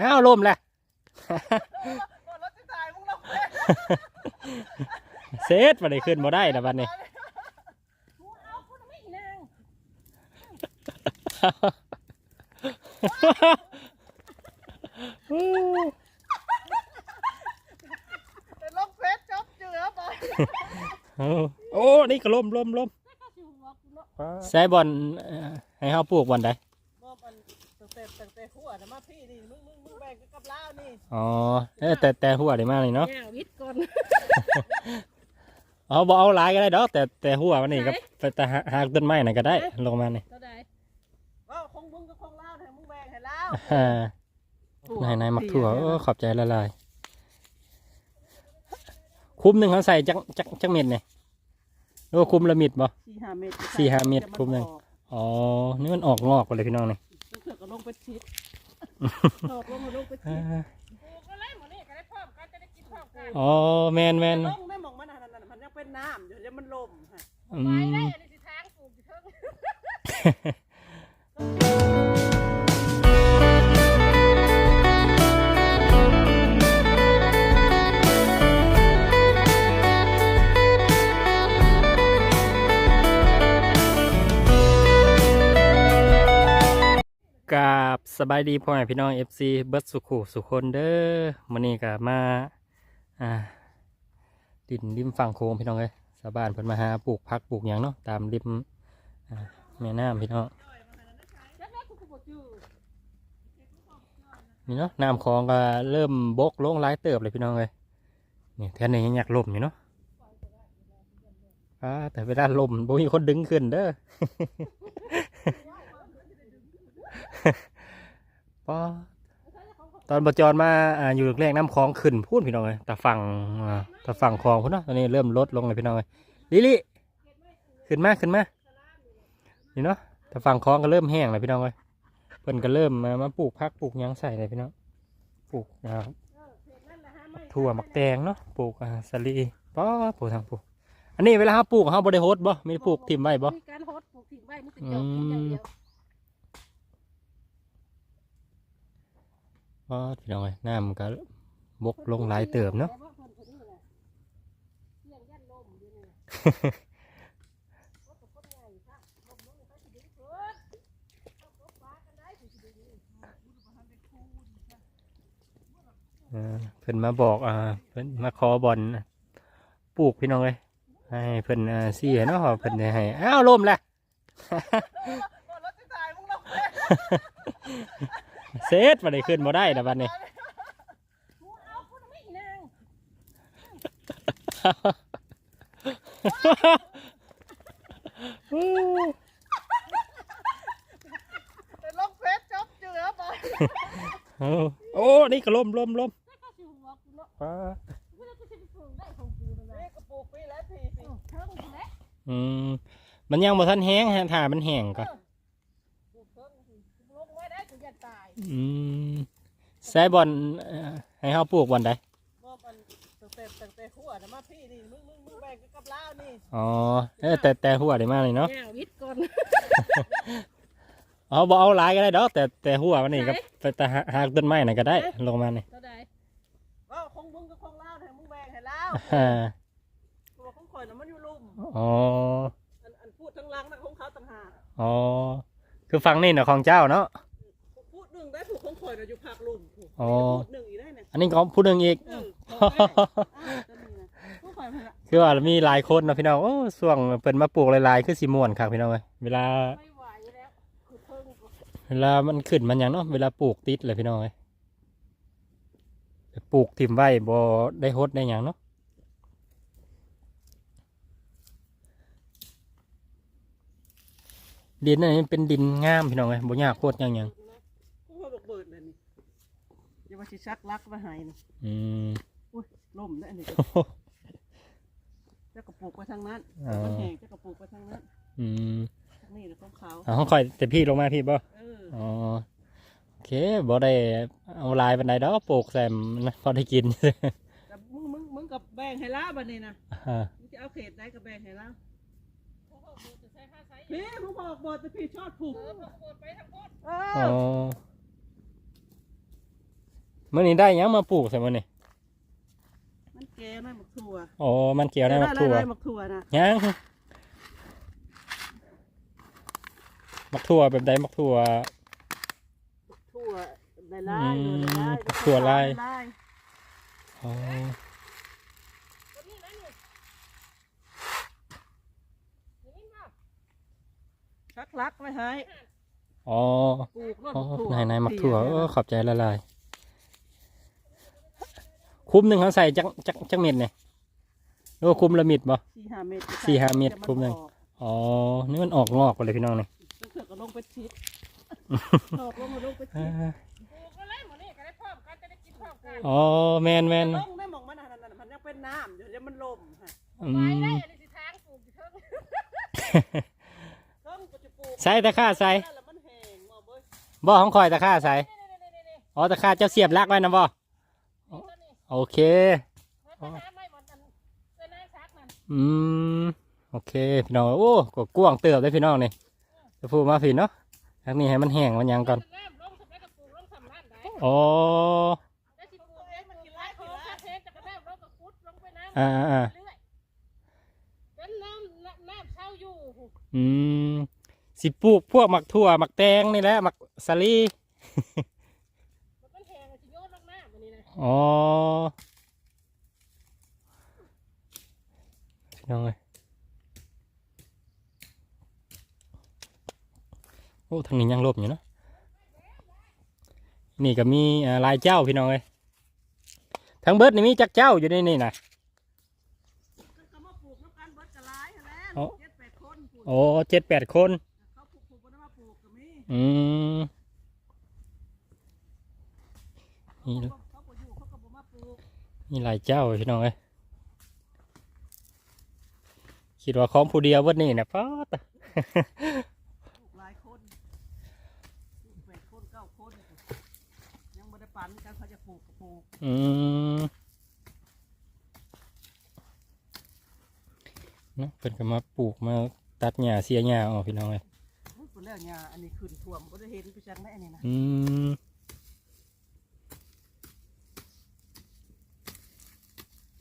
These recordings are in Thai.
อ้าวล่มแหละก่อนรถจะตายมึงลงไปเซตมาได้ขึ้นบ่ได้นะบัดนี้เอาพูดไม่นางแต่ลงเฟซจบเจือไปโอ้โอ้ นี่ก็ล่มล่มล่มก็สิหัวกูเนาะใส่บอลเอ่อให้เฮาปลูกบอลใดบ่มันตั้ง แต่ตั้งแต่หัวนะมาพี่นี่มึงมึงมึงแบ่งกันกับลาวนี่อ๋อเอ้ยแต่แต่หัวได้มากเลยเนาะแง่วิทย์ก่อนเอาบ่เอาหลายก็ได้ดอกแต่แต่หัวมันนี่ก็ไปแต่หาหากต้นไม้น่ะก็ได้ลงมานี่เท่าใดว่าคงมึงกับคงลาวให้มึงแบ่งให้ลาวอ่านายนายมักถั่วโอ้ขอบใจละลายคุ้มหนึ่งเขาใส่จักจักจักเม็ดเนี่ยหรือว่าคุ้มละมิดบ่ สี่ห้าเมตรสี่ห้าเมตรคุมหนึ่ง อ๋อนี่มันออกงอกไปเลยพี่น้องนี่เสือกก็ลงไปชิดตกลงมาลงไปชิอ่าดปลูกอะไรหมดนี่ก็ได้พร้อมกันจะได้กินพร้อมกันอ๋อแมนแมนลงได้มองมันนั่นมันยังเป็นน้ำอยู่เดี๋ยวมันลมฮะอืไปได้มอันนี้สิทางปลูกอยู่เทิง กราบสบายดีพ่อแม่พี่น้อง FC เบิร์ดสุขุสุคนเด้อมื้อนี้ก็มาอ่าดินริมฝั่งโค้งพี่น้องเอ้ยชาวบ้านเพิ่นมาหาปลูกพักปลูกหยังเนาะตามริมอ่าแม่น้ำพี่น้องนี่เนาะน้ำคลองก็เริ่มบกลงหลายเติบเลยพี่น้องเลยนี่แท่นี้ยังอยากล่มอยู่เนาะอ่าแต่เวลาล่มบ่มีคนดึงขึ้นเด้อ ปอตอนบจรมาอ่าอยู่แรกน้ำคลองขึ้นพูดพี่น้องเลยแต่ฝั่งอ่าแต่ฝั่งคลองพุ่นเนาะตอนนี้เริ่มลดลงเลยพี่น้องเลยลิลิขึ้นมาขึ้นมานี่เนาะแต่ฝั่งคลองก็เริ่มแห้งเลยพี่น้องเลยเพิ่นก็เริ่มมามาปลูกพักปลูกหยังใส่เลยพี่น้องปลูกนะครับถั่วมักแตงเนาะปลูกอ่าสลีป้อปลูกทางปลูก อันนี้เวลาเขาปลูกเขาบริโฮดบ่ม่ได้ปลูกทิมไว้บ่ มีการโฮดปลูกทิ้งไว้มันสิจบอย่างเดียว ป้อพี่น้องเอ้ยน้ำมันก็บกลงหลายเติบเนาะเรื่องยันลมอยู่นี่รถกับคนใหญ่ซะลมลงไปสิดึงเกิดเอารถฟ้ากันได้สิสิดึงเออเพิ่นมาบอกอ่าเพิ่นมาขอบอลปลูกพี่น้องเลยให้เพิ่นอ่าซี่เนาะเพิ่นให้อ้าวล่มแหละ เซตมาได้ขึ้นบ่ได้นะบัดนี้กูเอาพูดไม่นางแต่ลงเฟซจบเจือไปโอ้โอ้นี่ก็ล่มล่มล่มแล้วก็สิหัวกูเนาะป้ากูจะสิไปปลูกได้ของกูนั่นแหละนี่กระปุกปีแล้วทีสิเทิงกูแหละอืมมันยังบ่ทันแห้งฮะถ้ามันแห้งก็ปลูกเทิงสิลงไว้ได้กูจะตาย อืมใส่บอลเอ่อให้เขาปลูกบอลใดบ่มันตั้งแต่ตั้งแต่หัวนะมาพี่นี่มึงมึงมึงแบ่งกันกับลาวนี่อ๋อเออแต่แต่หัวได้มากเลยเนาะแง่วิทย์ก่อนอ๋อบ่เอาหลายก็ได้ดอกแต่แต่หัวมันนี่ก็ไปแต่หาหากต้นไม้น่ะก็ได้ลงมานี่เท่าใดว่าคงมึงกับคงลาวให้มึงแบ่งให้ลาวอ่าตัวของข่อยน่ะมันอยู่ลุ่มอ๋ออันอันพูดทั้งหลังนะของเขาต่างหากอ๋อคือฟังนี่น่ะของเจ้าเนาะ พูดหนึ่งได้ผูก ข่อยน่ะอยู่ภาคลุ่มผูกอ๋อพูดหนึ่งอีกได้เนี่ยอันนี้ของผู้หนึ่งอีก เออของแม่อ่าจะมีนะของข่อยมันละคือว่ามีหลายคนเนาะพี่น้องโอ้ส่วงเปิ่นมาปลูกหลายๆ คือสิม่วนครับพี่น้องเอ้ยเวลาไม่ไหวแล้วคือเทิงเวลามันขึ้นมันหยังเนาะเวลาปลูกติดเลยพี่น้องเอ้ยปลูกถิ่มไว้บ่ได้ฮดได้หยังเนาะดินอันนี้เป็นดินงามพี่น้องเอ้ยบ่ยากโคตรหยังหยังข่อยบอกเบิดเลยนี่ อย่าว่าสิชักลักมาให้นี่อืม อุ้ยล่มแล้วอันนี้เจ้ากระปุกไปทางนั้นอ๋อ มันแห้งเจ้ากระปุกไปทางนั้นอืมทางนี้นะของเขาเอาของข่อยแต่พี่ลงมาพี่บ่เอออ๋อโอเคบ่ได้เอาลายปานใดดอกปลูกแซมนะพอได้กิน แต่มึงมึงมึงกับแบ่งให้ลาวบัดนี้นะอ่ามึงจะเอาเขตไหนกับแบ่งให้ลาวโอ้โหกูจะใช้ผ้าใช้พี่ผมบอกบอดแต่พี่ชอบผูกเออพอกูโดนไปทั้งหมดเออ๋ออ มื่อนี้ได้หยังมาปลูกใส่มื่อนี้มันแก่น้อยหมักถั่วอ๋อมันเกี่ยวได้มักถั่วได้ๆๆหมักถั่วนะยังมักถั่วแบบใดมักถั่วถั่วลายลายอืมลายถั่วลาย ลายอ๋อตัวนี้นะนี่นี่มาชักลักไม่ให้อ๋อปลูกรถอ๋อหมักถั่วไหนไหนมักถั่วเสีเอยอขอบใจละลาย คุ้มหนึ่งเขาใส่จักจักจักเม็ดเนี่ยหรือว่าคุ้มละมิดบ่ สี่ห้าเมตรสี่ห้าเมตรดี๋ยวคุ้มหนึ่งออกอ๋อนี่มันออกงอกไปเลยพี่น้องนี่แล้วเสือกก็ลงไปชิดออกลงมาลงไปอ่ชิดาปลูกก็เลยหมดนี่ก็ได้พร้อมกันจะได้กินพร้อมกันอ๋อแมนแมนลงได้หมองมันนั่นน่ะมันยังเป็นน้ำเดี๋ยวเดี๋ยวมันลมฮะอืไปได้มอันนี้สิทางปลูกอยู่เทิงเพิ่งก็จะปลูกใส่ตะค่าใส่แล้วมันแห้งมาเบ้ยบ่ของคอยตะค่าใส่นี่ๆๆๆอ๋อตะค่าเจ้าเสียบลักไว้นะบ่ๆตัวนี้ โอเคเพิ่นไปหาไม้หมดอันเพิ่นให้ซักนั่นอืมโอเคพี่น้องโอ้ก็กว้างเติบเลยพี่น้องนี่จะพูดมาพี่เนาะทางนี้ให้มันแห้งมันหยังก่อนน้ำลงสำนักกระปลูกลงสำนักได้อ๋อแล้วสิปลูกเองมันกินหลายของคาเทนจะกระแนบลงกับคุดลงไปน้ำอ่าอ่าเรื่อยเป็นน้ำน้ำน้ำเช่าอยู่อืมสิปลูกพวกหมักถั่วหมักแตงนี่แหละหมักสาลี อ๋อพี่น้องเลยโอ้ทางนี้ยังลบอยู่เนาะนี่ก็มีอ่าหลายเจ้าพี่น้องเลยทั้งเบิดนี่มีจักเจ้าอยู่ในนี่นะก็มาปลูกน้ำกันเบิดกระไรแล้อ๋อวเจ็ดแปดคนปลูกโอ้เจ็ดแปดคนเขาปลูกปลูกบ่ได้มาปลูกก็มีอืมนี่ มีหลายเจ้าพี่น้องเอ้ยคิดว่าของผู้เดียวเวันนี้นะป๊าดปลูกหลายคนปลูกแปดคนเก้าคน ยังบ่ได้ปันกันเขาจะปลูกก็ปลูกอืมเนาะเพิ่นก็มาปลูกมาตัดหญ้าเสียหญ้าออกพี่น้องเอ้ยพูดแล้วเนี่ยอันนี้ขึ้นท่วมบ่ได้เห็นไปจังได้อันนี้นะอืม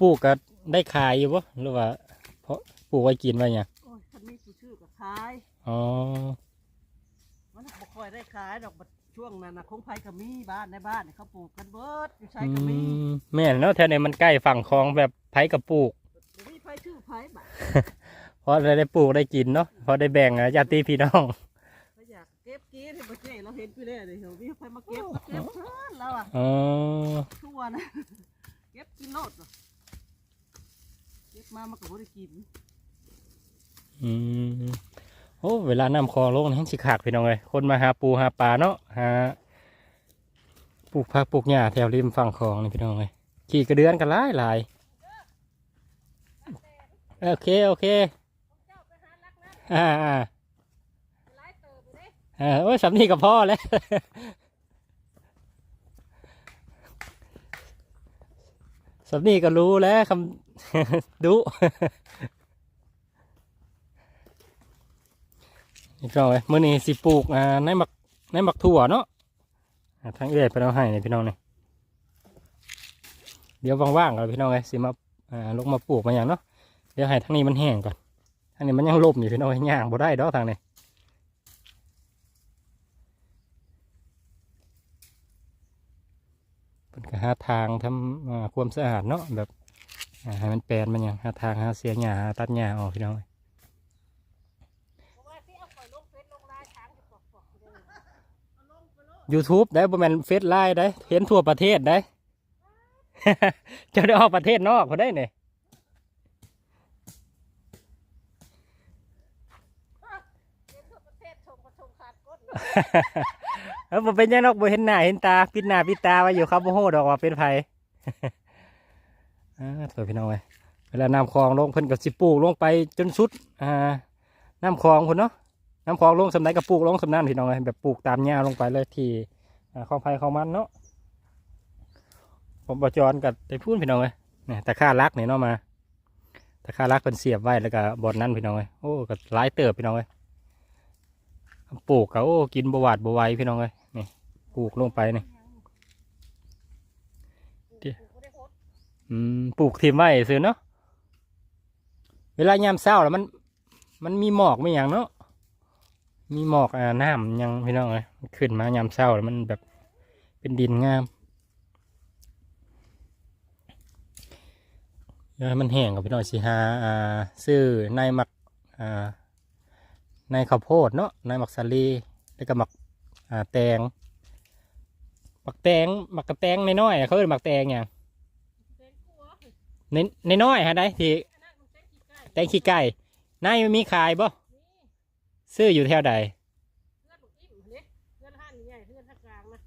ปลูกก็ได้ขายอยู่ปะหรือว่า เพราะปลูกไว้กินไว้เนี่ยงโอ้ยคันมีผู้ชื่อก็ขาย อ๋อ มันบ่ค่อยได้ขายดอกบัดช่วงนั้นน่ะคงไผก็มีบ้านในบ้านนี่เขาปลูกกันเบิดอยู่ใช้อืก็มีมแม่นเนาะแถวนี้มันใกล้ฝั่งคลองแบบไผกับปลูก บ่มีไผชื่อไผบัดเพราะได้ปลูกได้กินเนาะเพราะได้แบ่งอะญาติพี่น้อง เขาอยากเก็บกินให้บ่เจ๊เราเห็นไปแล้วนี่เฮามีไผมาเก็บมาเก็บเพิ่นแล้วอะอ๋อทั่วนะ เก็บกินโลดว่ะเก็บ มามันก็บ่ได้กินอืมโอ้เวลาน้ำคลองลงนี่สิขากพี่น้องเลยคนมาหาปูหาปลาเนาะหาปลูกผักปลูกหญ้าแถวริมฝั่งคลองนี่พี่น้องเลยขี่กระเดือนกันหลายหลายโอเคโอเคเอ่าอ่าเติบไปเด้อ่าโอ้ยสำนีกับพ่อแล้วสำนีก็รู้แล้วคำ ดุนี่พี่น้องเลยมื่อนี้สิปลูกอ่าในหมักในหมักถั่วเนาะอ่าทางเอื้อยไปเอาให้นี่พี่น้องนี่เดี๋ยวว่างๆกันพี่น้องเลยสิมาอ่าลงมาปลูกมาอย่างเนาะเดี๋ยวให้ทางนี้มันแห้งก่อนทางนี้มันยังลมอยู่พี่น้องเอ้ย่างบ่ได้ดอกทางนี้เป็นก็หาทางทำความสะอาดเนาะแบบ ให้มันแปลนมันอย่างหาทางหาเสียหญ้าหาตัดหญ้าออกพี่น้องเอ้ยเพราะว่าที่เอาข่อยลงเฟซลงไลน์ทางจะปอกๆเด้อ YouTube ได้บ่แม่นเฟซไลน์ได้ เห็นทั่วประเทศได้ จะได้ออกประเทศนอกเขาได้เนี่ยเดี๋ยวทั่วประเทศชมกระชมขาดก้นเออบ่เป็นหยังนอกบ่เห็นหน้าเห็นตา ปิดหน้าปิดตาไว้อยู่ครับบ่ฮู้ดอกว่าเป็นไผ อ่าตัวพี่น้องเอ้ยเวลาน้ำคลองลงเพิ่นก็สิปลูกลงไปจนสุดอ่าน้ำคลองพุ่นเนาะน้ำคลองลงสำไหนก็ปลูกลงสำนั้นพี่น้องเอ้ยแบบปลูกตามหญ้าลงไปเลยที่อ่าคลองไผคลองมันเนาะผมบจรกับไปพูดพี่น้องเอ้ยเนี่ยตะค่ารักเนี่ยเนาะมาตะค่ารักเพิ่นเสียบไว้แล้วก็บอนนั้นพี่น้องเอ้ยโอ้ก็หลายเติบพี่น้องเอ้ยปลูกก็โอ้กินบหวาดบไหวพี่น้องเอ้ยนี่ปลูกลงไปนี่ อืมปลูกทิมไว้ซื้อเนาะเวลายามเช้าแล้วมัน มันมีหมอกไม่อย่างเนาะมีหมอกอ่าน้ำยังพี่น้องเลยขึ้นมายามเช้าแล้วมันแบบเป็นดินงามเดี๋ยวให้มันแห้งกับพี่น้องสิหาอ่าซื้อในหมักอ่าในข้าวโพดเนาะในหมักสาลีแล้วก็หมักอ่าแตงหมักแตงหมักกระแตงน้อยๆเขาเรียกหมักแตงอย่าง ในในน้อยๆฮะได้ที่อันนั้นมันแตงขี้ไก่แตงขี้ไก่นายมันมีขายบ่นี่ซื้ออยู่แถวใดเพื่อนลูกอิ่มเนี่ยเพื่อนห้านใหญ่เพื่อนห้านกลางนะ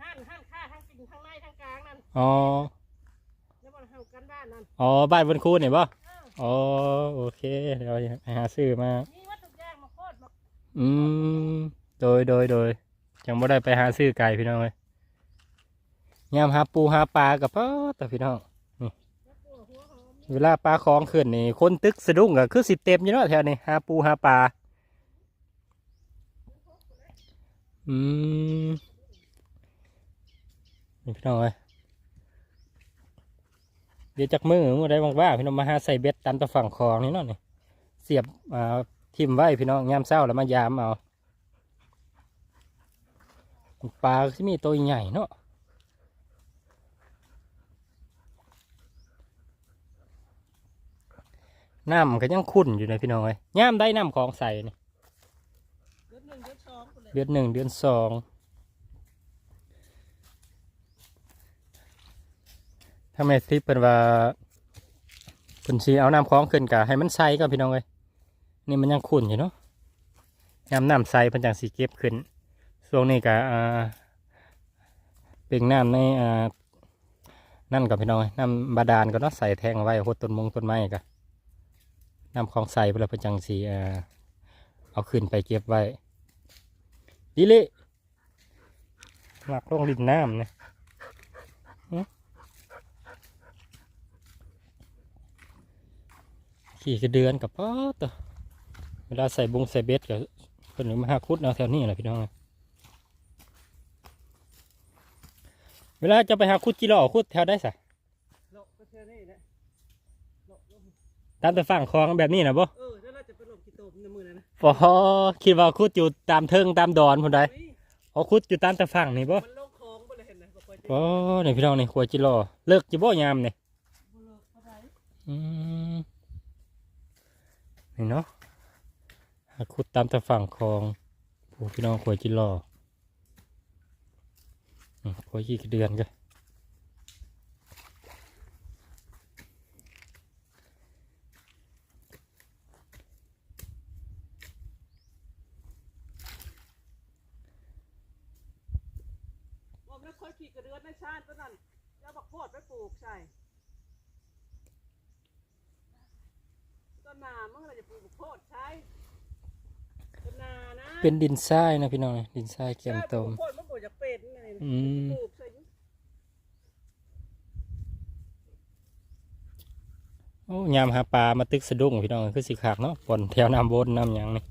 ห้านห้านค่าทั้งกินทั้งในทั้งกลางนั่นอ๋อแล้วมันเฮากันบ้านนั่นอ๋อบ้านบนคูนเนี่ยบ่เอออ๋อโอเคเดี๋ยวไปหาซื้อมามีวัตถุกอย่างมาโคตรมาอืมโดยโดยโดยยังไม่ได้ไปหาซื้อไก่พี่น้องเลยยามหาปูหาปลากับป้าแต่พี่น้อง แล้วตัวหัวหอม เวลาปลาคลองขึ้นนี่คนตึกสะดุ้งก็คือสิเต็มอยู่เนาะแถวนี้หาปูหาปลาอืมนี่พี่น้องเลยเดี๋ยวจากมือมือได้ว่างๆพี่น้องมาหาใส่เบ็ดตามตะฝั่งคลองนี่เนาะนี่เสียบอ่าทิ่มไว้พี่น้องยามเช้าแล้วมายามเอาปลาที่มีตัวใหญ่เนาะ น้ำก็ยังขุ่นอยู่เลยพี่น้องเอ้ยย่ามได้น้ำของใส่นี่เดือนหนึ่งเดือนสองเลยเดือนหนึ่งเดือนสองถ้าไม่ทิปเป็นว่าเป็นสีเอาน้ำของขึ้นกะให้มันใสก็พี่น้องเอ้ยนี่มันยังขุ่นอยู่เนาะยามน้ำใสเพันจังสีเก็บขึ้นช่วงนี้กะเปล่งน้ำในนั่นกับพี่น้องเอ้ยน้ำบาดาลก็เนาะใส่แทงไว้หดต้นมงต้นไม้กะ นำของใส่ไปแล้วเพื่อจังสีเอาขึ้นไปเก็บไว้ดิเละหลักลงริมน้ำนี่ยหึขี่กระเดือนกับป๊อตัวเวลาใส่บงใส่เบ็ดกับเพิ่นมาหาคุดเอาแถวนี้แหละพี่น้องเวลาจะไปหาคุดจิโร่คุดแถวได้สะ โลกก็เท่านี้แหละโลกโลก ตามแต่ฝั่งคลองแบบนี้นะบ่เออแล้วเราจะไปลงกี่โตมในมือนะนะพอคิดว่าคุดอยู่ตามเทิงตามดอนพุ่นใดนี่เอาคุดอยู่ตามแต่ฝั่งนี่บ่มันลงคลองไปเลยเห็นไหมบอกว่าจะโอ้นี่พี่น้องนี่ขวดจิโร่เลิกจิบ่ยามนี่บ่เลิกเท่าไหร่อืมนี่เนาะหาคุดตามแต่ฝั่งคลองโอ้พี่น้องขวดจิโร่อืมขวดกี่เดือนกัน ว่าไม่ค่อยขี่กระเดือนในชาติตัวนั้นแล้วบั กโพดไปปลูกใช่ต้นนาเมื่อไหรจะปลูกบักโพดใช่ต้นนานะเป็นดินทรายนะพี่น้องนี่ดินทรายเกี่ยมตมใช่ปลูกบักโพดมันปลูกจากเป็ดนี่ไงอืมปลูกใส่ยุโอ้ยามหาปลามาตึกสะดุ้งพี่น้องคือสิขากเนาะปนแถวน้ำบนน้ำหยังนี่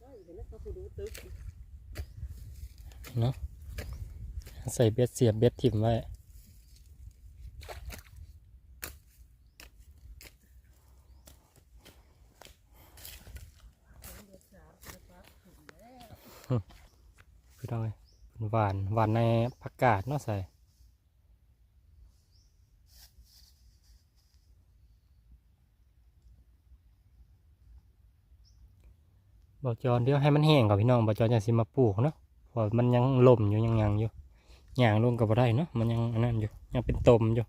ได้เห็นไหมเขาไปดูตึกเนาะใส่เบ็ดเสียบเบ็ดทิ่มไว้ พี่น้องเอ้ยหวานหวานในผักกาดเนาะใส่บอจอนเดี๋ยวให้มันแห้งก่อนพี่น้องบอจอนจะสิมาปลูกเนาะเพราะมันยังล่มอยู่ยังยังอยู่ย่างลงก็บ่ได้เนาะมันยังอันนั้นอยู่ยังเป็นตมอยู่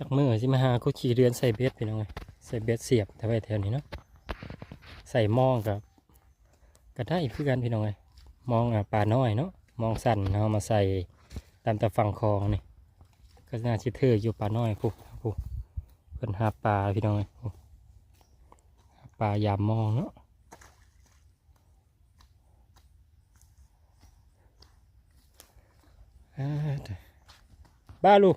จากมือสิมาหาคุขี่เรือนใส่เบ็ดพี่น้องเอ้ยใส่เบ็ดเสียบแถวไว้แถวนี้เนาะใส่หมองกับก็ได้คือกันพี่น้องเอ้ยมองอะปลาน้อยเนาะมองสั่นเอามาใส่ตามแต่ฝั่งคลองนี่ก็น่าชิเธออยู่ปลาน้อยผู้ผู้เพิ่นหาปลาพี่น้องเอ้ยผู้หาปลายามมองเนาะบ้าลูก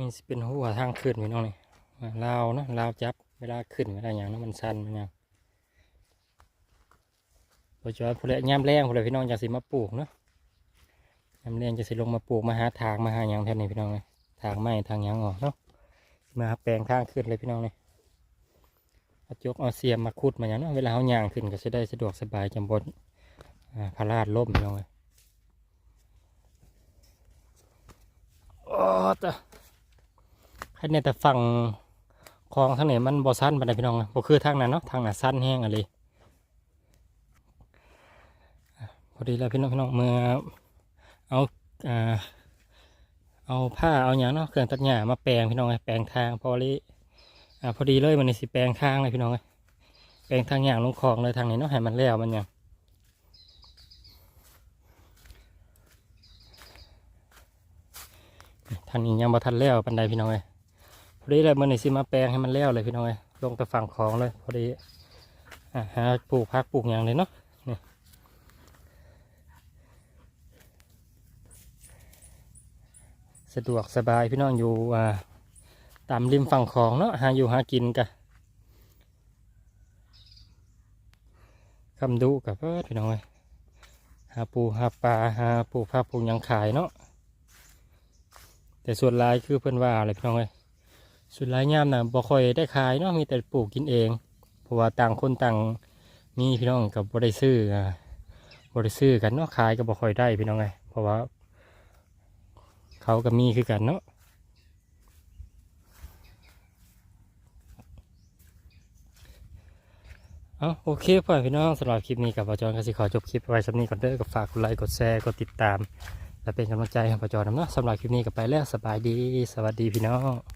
นี่เป็นหัวทางขึ้นพี่น้องนี่ลาวนะลาวจับเวลาขึ้นเวลาอย่างเนาะมันสั้นมันยังพอจอยพอแล้วย่ำแรงพล้วพี่น้องจะสิมาปลูกเนาะย่ำแรงจะสิลงมาปลูกมาหาทางมาหาหยังแทนนี่พี่น้องเลยทางไม้ทางยังออกเนาะมาแปลงทางขึ้นเลยพี่น้องเลยเอาจกเอาเสียมมาขุดมาอย่างเนาะเวลาเขาย่างขึ้นก็จะได้สะดวกสบายจำบนอ่าพาราดล่มพี่น้องเลยโอ้ตะ ให้ในแต่ฝั่งคลองทางไหนมันบ่สั้นปานใดพี่น้องเลยบ่คือทางนั้นเนาะทางนั้นสั้นแห้งอะไรพอดีแล้วพี่น้องพี่น้องเมื่อเอาอ่าเอาผ้าเอาอย่างเนาะเครื่องตัดหญ้ามาแปลงพี่น้องเลยแปลงทางพอลีอ่าพอดีเลยมันนี่สิแปลงทางเลยพี่น้องเอ้ยแปลงทางอย่างลงคลองเลยทางนี้เนาะให้มันแล้วมันยังทางนี้ยังบ่ทันแล้วปันใดพี่น้องเอ้ย พอดีเลยมันนี่สิมาแปลงให้มันแล้วเลยพี่น้องเอ้ยลงไปฝั่งคลองเลย พอดีหาปลูกพักปลูกอย่างเลยเนาะนี่สะดวกสบายพี่น้องอยู่อ่าตามริมฝั่งของเนาะหาอยู่หากินกะคำดูกับเพื่อนพี่น้องเอ้ยหาปูหาปลาหาปูผ้าปูยังขายเนาะแต่ส่วนลายคือเพื่อนว่าอะไรพี่น้องเอ้ย ส่วนหลายยามนะบ่ค่อยได้ขายเนาะมีแต่ปลูกกินเอง เพราะว่าต่างคนต่างมีพี่น้องกับบ่ได้ซื้ออ่าบ่ได้ซื้อกันเนาะขายก็บ่ค่อยได้พี่น้องเอ้ยเพราะว่า เขาก็มีคือกันเนาะเอาโอเคพ่อพี่น้องสำหรับคลิปนี้กับปจอนก็สิขอจบคลิปไว้สำนี้ก่อนเด้อกับฝากกดไลค์กดแชร์กดติดตาม และเป็นกำลังใจให้ปจอนำเนาะสำหรับคลิปนี้ก็ไปแล้วสบายดี สวัสดีพี่น้อง